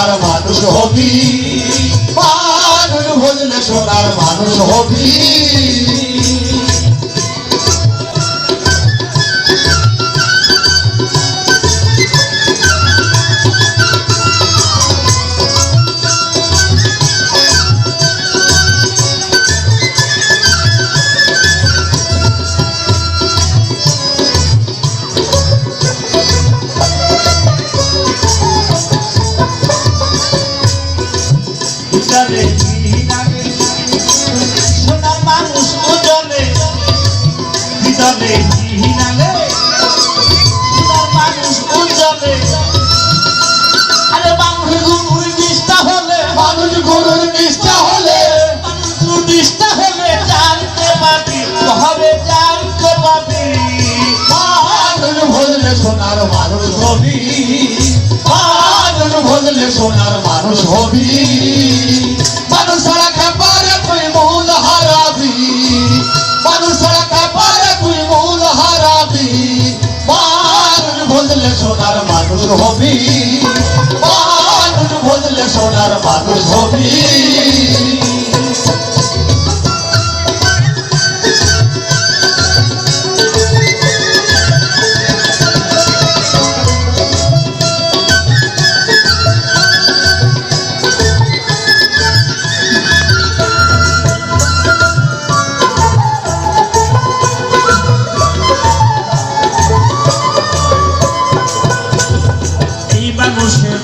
সোনার মানুষ হবি। মানুষ হবি। হিনালে হিনালে সোনার মানুষ উজালে আরে মানুষ গুরুর নিষ্ঠা হলে, মানুষ গুরুর নিষ্ঠা হলে। মানুষ গুরুর নিষ্ঠা হলে জানতে পাবি হবে জানতে পাবি মানুষ ভজলে সোনার মানুষ হবি সোনার মানুষ হবি। ভজলে সোনার মানুষ হবি? মানুষ ভজলে সোনার মানুষ হবি?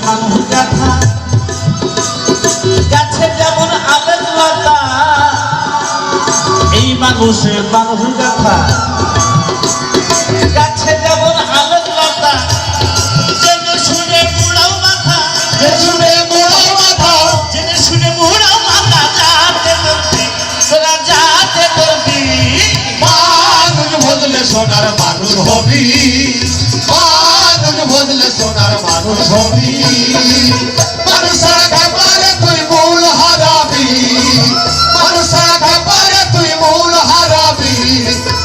মানুষ গাথা গাছে যেমন আবেগ লতা এই মানুষের মানুষ গাথা যেমন আবেগ লতা জেনে শুনে মুড়াও মাথা যে শুনে মোড়ার মাথা জেনে শুনে মুড়াও মাথা যাতে করবি তোরা যাতে করবি মানুষ হবি সোনার মানুষ হবি মানুষ ছাড়া খাবারে তুই মূল হারাবি। মানুষ ছাড়া খাবারে তুই মূল হারাবি।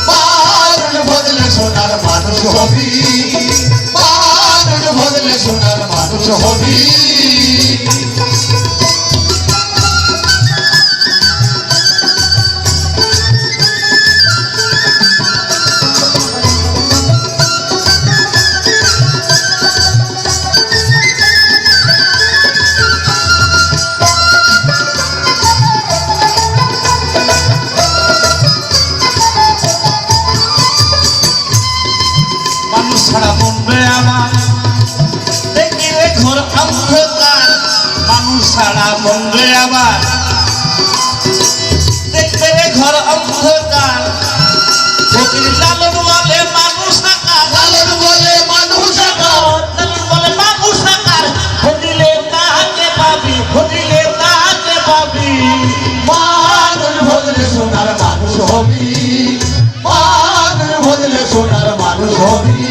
মানুষ বদলে সোনার মানুষ হবি। মানুষ বদলে সোনার মানুষ হবি। ছাড়া বলবে আমার। দেখিলে ঘর অন্ধকার মানুষ ছাড়া বলবে আমার। দেখবে ঘর অন্ধকার ফকির লালন বলে মানুষ আকার। লালন বলে মানুষ আকার। লালন বলে মানুষ আকার। হদিলে তাহাকে পাবি হদিলে তাহাকে পাবি। মানুষ বদলে সোনার মানুষ হবি। মানুষ বদলে সোনার মানুষ হবি।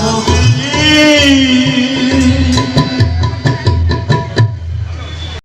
Oh,